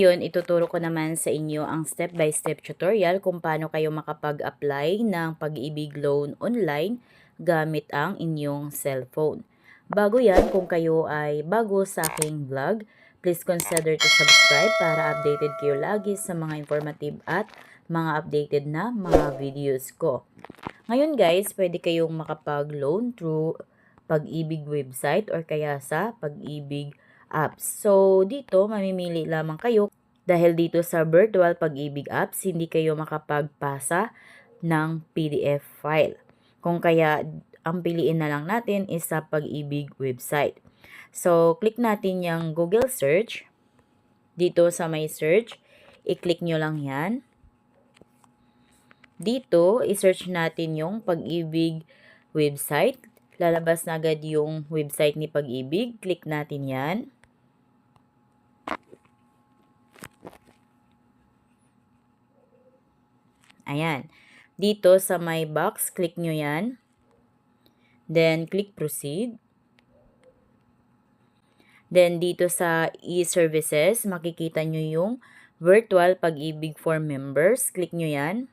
Ngayon, ituturo ko naman sa inyo ang step-by-step tutorial kung paano kayo makapag-apply ng pag-ibig loan online gamit ang inyong cellphone. Bago yan, kung kayo ay bago sa aking vlog, please consider to subscribe para updated kayo lagi sa mga informative at mga updated na mga videos ko. Ngayon guys, pwede kayong makapag-loan through pag-ibig website or kaya sa pag-ibig apps. So, dito, mamimili lamang kayo dahil dito sa virtual pag-ibig apps, hindi kayo makapagpasa ng PDF file. Kung kaya, ang piliin na lang natin is sa pag-ibig website. So, click natin yung Google search. Dito sa may search, i-click nyo lang yan. Dito, i-search natin yung pag-ibig website. Lalabas na agad yung website ni pag-ibig. Click natin yan. Ayan. Dito sa my box, click nyo yan. Then, click proceed. Then, dito sa e-services, makikita nyo yung virtual pag-ibig for members. Click nyo yan.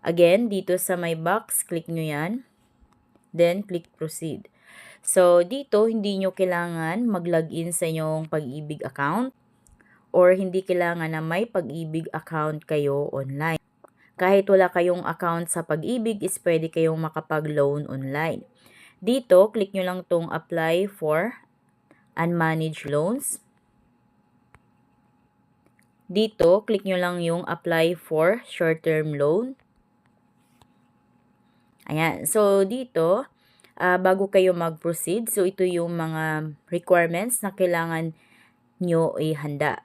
Again, dito sa my box, click nyo yan. Then, click proceed. So, dito, hindi nyo kailangan mag-login sa inyong pag-ibig account or hindi kailangan na may pag-ibig account kayo online. Kahit wala kayong account sa pag-ibig is pwede kayong makapag-loan online. Dito, click nyo lang tong apply for unmanaged loans. Dito, click nyo lang yung apply for short-term loan. Ayan. So, dito, uh, bago kayo mag-proceed, so ito yung mga requirements na kailangan nyo ihanda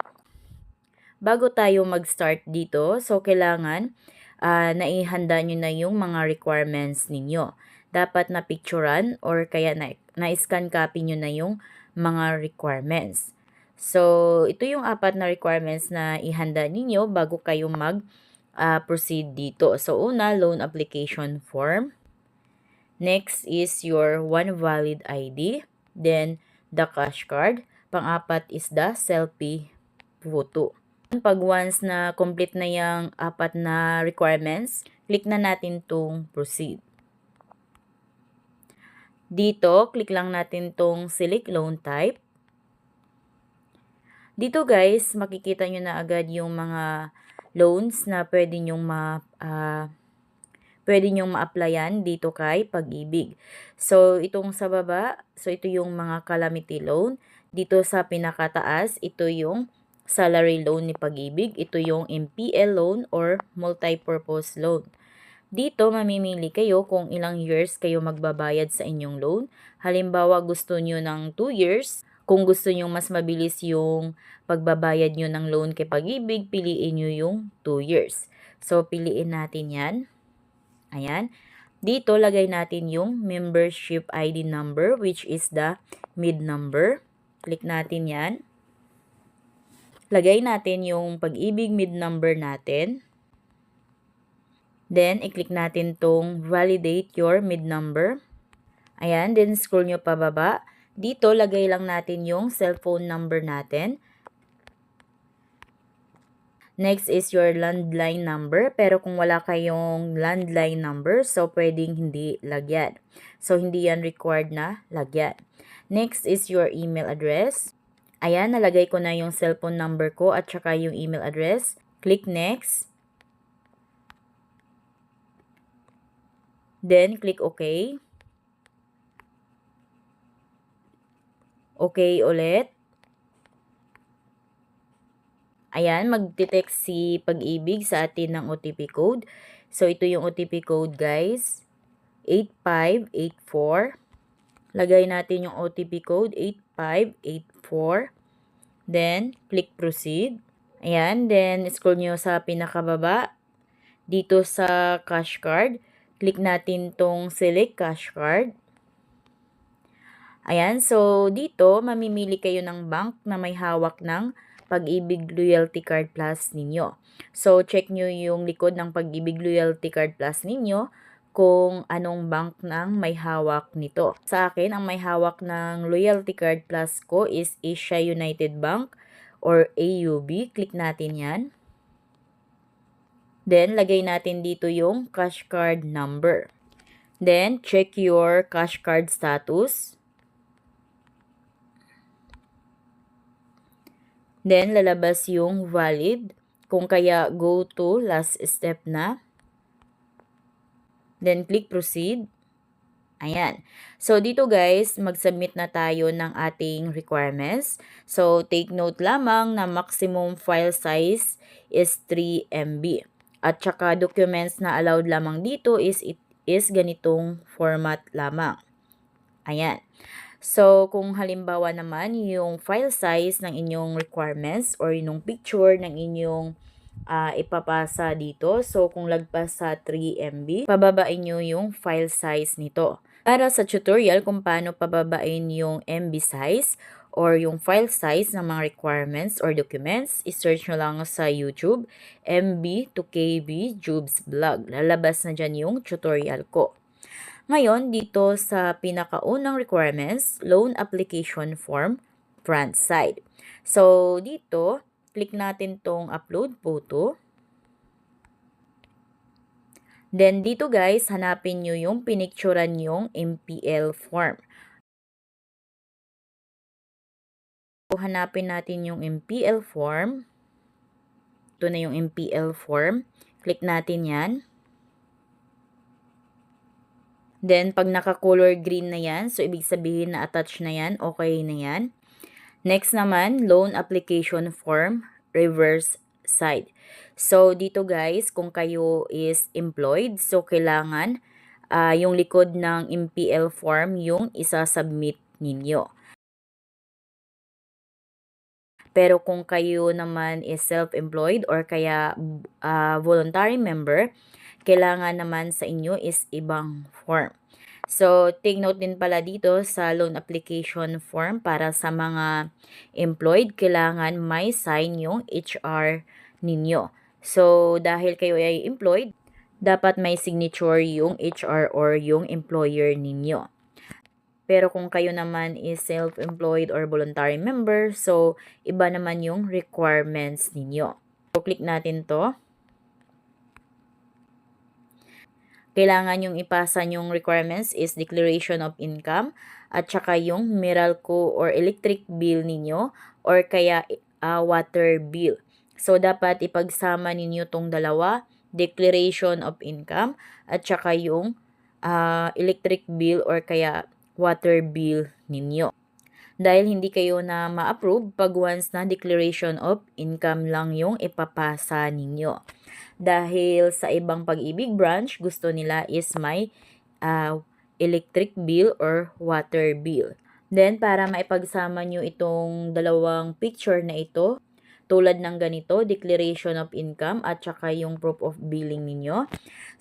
bago tayo mag-start dito, so kailangan uh, naihanda nyo na yung mga requirements ninyo. Dapat na picturean or kaya na, na-scan copy nyo na yung mga requirements. So, ito yung apat na requirements na ihanda ninyo bago kayo mag-proceed uh, dito. So, una, loan application form. Next is your one valid ID. Then, the cash card. Pang-apat is the selfie photo. Pag once na complete na yung apat na requirements, click na natin tong proceed. Dito, click lang natin tong select loan type. Dito guys, makikita nyo na agad yung mga loans na pwede nyong ma, uh, pwede nyong ma-applyan dito kay pag-ibig. So, itong sa baba, so ito yung mga calamity loan. Dito sa pinakataas, ito yung salary loan ni Pag-ibig. Ito yung MPL loan or multi-purpose loan. Dito, mamimili kayo kung ilang years kayo magbabayad sa inyong loan. Halimbawa, gusto nyo ng 2 years. Kung gusto nyo mas mabilis yung pagbabayad nyo ng loan kay Pag-ibig, piliin nyo yung 2 years. So, piliin natin yan. Ayan. Dito, lagay natin yung membership ID number which is the mid number. Click natin yan lagay natin yung pag-ibig mid number natin. Then, i-click natin tong validate your mid number. Ayan, then scroll nyo pababa. Dito, lagay lang natin yung cellphone number natin. Next is your landline number. Pero kung wala kayong landline number, so pwedeng hindi lagyan. So, hindi yan required na lagyan. Next is your email address. Ayan, nalagay ko na yung cellphone number ko at saka yung email address. Click next. Then, click OK. Okay ulit. Ayan, mag-detect si pag-ibig sa atin ng OTP code. So, ito yung OTP code guys. 8584. Lagay natin yung OTP code 8584. Then, click proceed. Ayan, then scroll nyo sa pinakababa. Dito sa cash card, click natin tong select cash card. Ayan, so dito, mamimili kayo ng bank na may hawak ng Pag-ibig Loyalty Card Plus ninyo. So, check nyo yung likod ng Pag-ibig Loyalty Card Plus ninyo kung anong bank nang may hawak nito. Sa akin, ang may hawak ng loyalty card plus ko is Asia United Bank or AUB. Click natin yan. Then, lagay natin dito yung cash card number. Then, check your cash card status. Then, lalabas yung valid. Kung kaya, go to last step na. Then, click proceed. Ayan. So, dito guys, mag-submit na tayo ng ating requirements. So, take note lamang na maximum file size is 3 MB. At saka documents na allowed lamang dito is it is ganitong format lamang. Ayan. So, kung halimbawa naman yung file size ng inyong requirements or yung picture ng inyong uh, ipapasa dito. So, kung lagpas sa 3 MB, pababain nyo yung file size nito. Para sa tutorial kung paano pababain yung MB size or yung file size ng mga requirements or documents, isearch nyo lang sa YouTube, MB to KB Jubes Blog. Lalabas na dyan yung tutorial ko. Ngayon, dito sa pinakaunang requirements, loan application form, front side. So, dito, click natin tong upload photo. Then, dito guys, hanapin nyo yung pinicturan yung MPL form. So, hanapin natin yung MPL form. Ito na yung MPL form. Click natin yan. Then, pag naka-color green na yan, so ibig sabihin na attach na yan, okay na yan. Next naman, loan application form, reverse side. So, dito guys, kung kayo is employed, so kailangan uh, yung likod ng MPL form yung isa-submit ninyo. Pero kung kayo naman is self-employed or kaya uh, voluntary member, kailangan naman sa inyo is ibang form. So, take note din pala dito sa loan application form para sa mga employed, kailangan may sign yung HR ninyo. So, dahil kayo ay employed, dapat may signature yung HR or yung employer ninyo. Pero kung kayo naman is self-employed or voluntary member, so iba naman yung requirements ninyo. So, click natin to. Kailangan yung ipasa yung requirements is declaration of income at saka yung Meralco or electric bill ninyo or kaya uh, water bill. So, dapat ipagsama ninyo tong dalawa, declaration of income at saka yung uh, electric bill or kaya water bill ninyo. Dahil hindi kayo na ma-approve pag once na declaration of income lang yung ipapasa ninyo dahil sa ibang pag-ibig branch, gusto nila is may uh, electric bill or water bill. Then, para maipagsama nyo itong dalawang picture na ito, tulad ng ganito, declaration of income at saka yung proof of billing ninyo.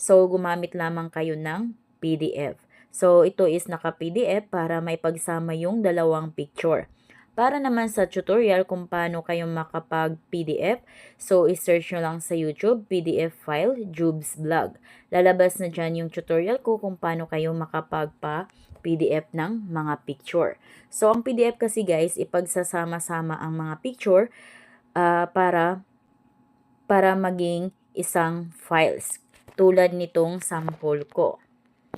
So, gumamit lamang kayo ng PDF. So, ito is naka-PDF para maipagsama yung dalawang picture. Para naman sa tutorial kung paano kayo makapag-PDF, so isearch nyo lang sa YouTube, PDF file, Jubes Vlog. Lalabas na dyan yung tutorial ko kung paano kayo makapagpa-PDF ng mga picture. So, ang PDF kasi guys, ipagsasama-sama ang mga picture uh, para, para maging isang files. Tulad nitong sample ko.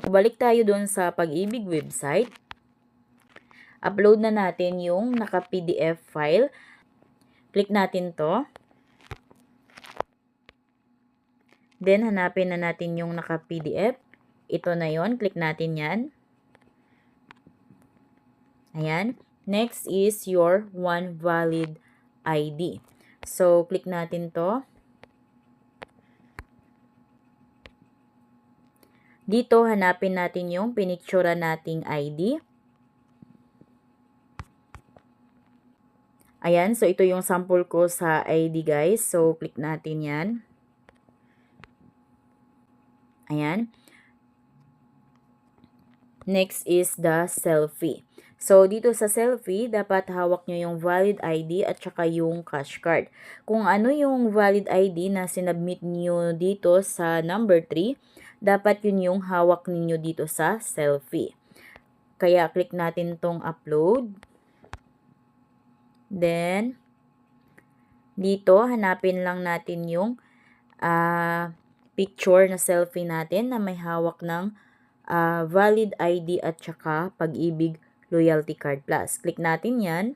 Balik tayo dun sa pag-ibig website upload na natin yung naka-PDF file. Click natin to. Then, hanapin na natin yung naka-PDF. Ito na yon Click natin yan. Ayan. Next is your one valid ID. So, click natin to. Dito, hanapin natin yung pinictura nating ID. Ayan, so ito yung sample ko sa ID guys. So, click natin yan. Ayan. Next is the selfie. So, dito sa selfie, dapat hawak nyo yung valid ID at saka yung cash card. Kung ano yung valid ID na sinubmit nyo dito sa number 3, dapat yun yung hawak ninyo dito sa selfie. Kaya, click natin tong upload. Then, dito, hanapin lang natin yung ah, picture na selfie natin na may hawak ng ah, valid ID at saka pag-ibig loyalty card plus. Click natin yan.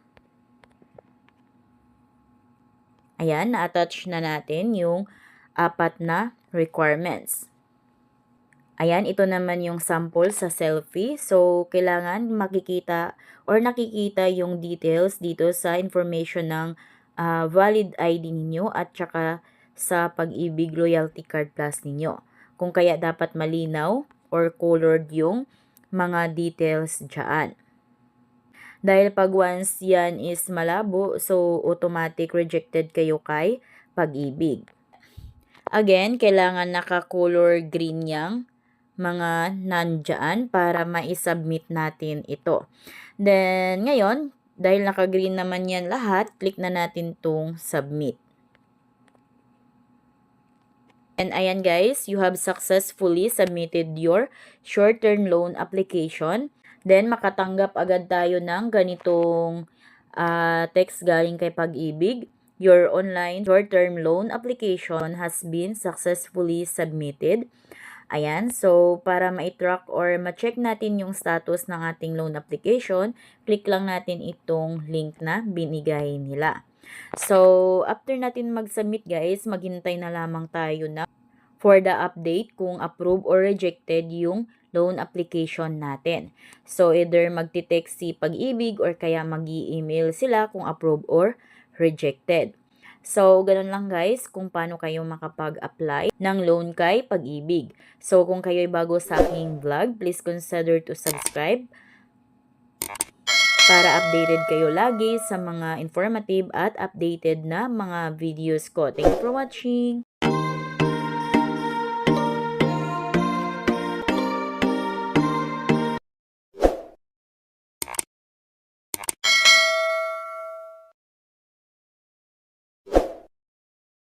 Ayan, na-attach na natin yung apat na requirements. Ayan, ito naman yung sample sa selfie. So, kailangan makikita or nakikita yung details dito sa information ng ah, valid ID ninyo at saka sa pag-ibig loyalty card plus ninyo. Kung kaya dapat malinaw or colored yung mga details dyan. Dahil pag once yan is malabo, so automatic rejected kayo kay pag-ibig. Again, kailangan naka-color green yang mga nandyan para ma-submit natin ito. Then, ngayon, dahil naka-green naman yan lahat, click na natin tong submit. And ayan guys, you have successfully submitted your short-term loan application. Then, makatanggap agad tayo ng ganitong ah, text galing kay Pag-ibig. Your online short-term loan application has been successfully submitted. Ayan, so para ma-track or ma-check natin yung status ng ating loan application, click lang natin itong link na binigay nila. So, after natin mag-submit guys, maghintay na lamang tayo na for the update kung approve or rejected yung loan application natin. So, either magti-text si Pag-ibig or kaya mag email sila kung approve or rejected. So, ganun lang guys kung paano kayo makapag-apply ng loan kay Pag-ibig. So, kung kayo ay bago sa aking vlog, please consider to subscribe para updated kayo lagi sa mga informative at updated na mga videos ko. Thank you for watching!